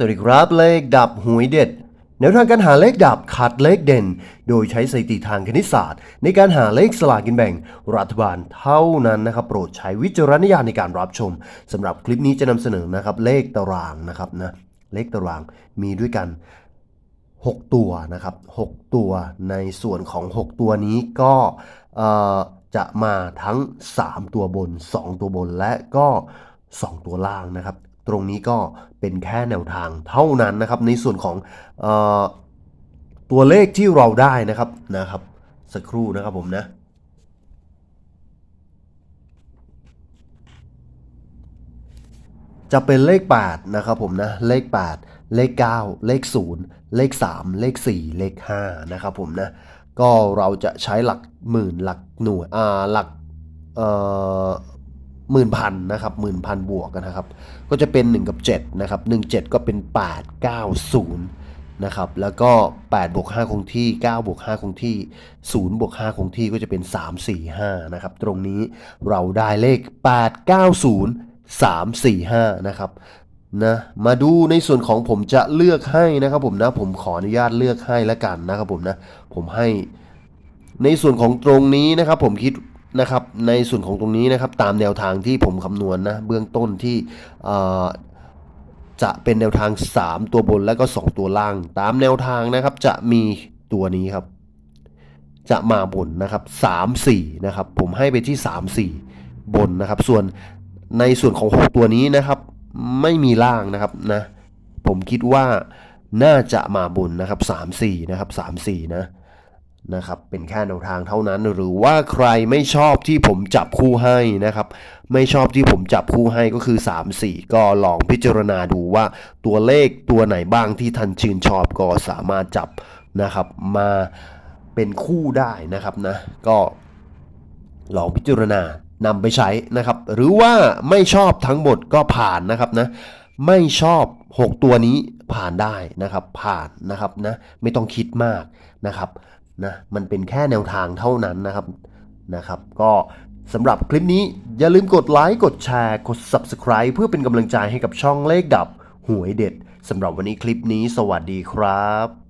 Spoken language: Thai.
สวัสดีครับเลขดับหวยเด็ดแนวทางการหาเลขดับขัดเลขเด่น โดยใช้สถิติทางคณิตศาสตร์ ในการหาเลขสลากกินแบ่ง รัฐบาลเท่านั้นนะครับ โปรดใช้วิจารณญาณในการรับชมสำหรับคลิปนี้จะนำเสนอนะครับ เลขตารางนะครับนะเลขตารางมีด้วยกัน 6 ตัวนะครับ 6 ตัวในส่วนของ 6 ตัวนี้ก็จะมาทั้ง 3 ตัวบน 2 ตัวบนและก็ 2 ตัวล่างนะครับ ตรงนี้ก็เป็นแค่แนวทางเท่านั้นนะครับ ในส่วนของออตัวเลขที่เราได้นะครับนะครับ สักครู่นะครับผมนะจะเป็นเลข 8 นะครับผมนะ เลข 8 เลข 9 เลข 0 เลข 3 เลข 4 เลข 5 นะครับผมนะ ก็เราจะใช้หลักหมื่นหลักหน่วยอ่าหลักเอ่อ หมื่นพันนะครับหมื่นพันบวกกันนะครับ ก็จะเป็น 1 กับ 7 นะครับ 1 7 ก็เป็น 8 9 0 นะครับ แล้วก็8บวก5คงที่9บวก5คงที่0บวก5คงที่ก็จะเป็น 3 4 5 นะครับ ตรงนี้เราได้เลข 8 9 0 3 4 5 นะครับนะมาดูในส่วนของผมจะเลือกให้นะครับผมนะผมขออนุญาตเลือกให้แล้วกันนะครับผมนะผมให้ในส่วนของตรงนี้นะครับผมคิด นะครับในส่วนของตรงนี้นะครับตามแนวทางที่ผมคำนวณนะเบื้องต้นที่จะเป็นแนวทาง 3 ตัวบนแล้วก็ 2 ตัวล่าง ตามแนวทางนะครับจะมีตัวนี้ครับ จะมาบนนะครับ3 4นะครับผมให้ไปที่ 3 4 บนนะครับ ส่วนในส่วนของ 6 ตัวนี้นะครับไม่มีล่างนะครับนะผมคิดว่าน่าจะมาบนนะครับ 3 4นะครับ3 4นะ นะครับ เป็นแค่แนวทางเท่านั้น หรือว่าใครไม่ชอบที่ผมจับคู่ให้นะครับ ไม่ชอบที่ผมจับคู่ให้ก็คือ 3 4 ก็ลองพิจารณาดูว่าตัวเลขตัวไหนบ้างที่ท่านชื่นชอบก็สามารถจับนะครับ มาเป็นคู่ได้นะครับนะ ก็ลองพิจารณานำไปใช้นะครับ หรือว่าไม่ชอบทั้งหมดก็ผ่านนะครับนะ ไม่ชอบ 6 ตัวนี้ผ่านได้นะครับ ผ่านนะครับนะ ไม่ต้องคิดมากนะครับ นะมันเป็นแค่แนวทางเท่านั้นนะครับนะครับ ก็สำหรับคลิปนี้อย่าลืมกดไลค์กดแชร์กด Subscribe เพื่อเป็นกำลังใจให้กับช่องเลขดับหวยเด็ดสำหรับวันนี้คลิปนี้สวัสดีครับ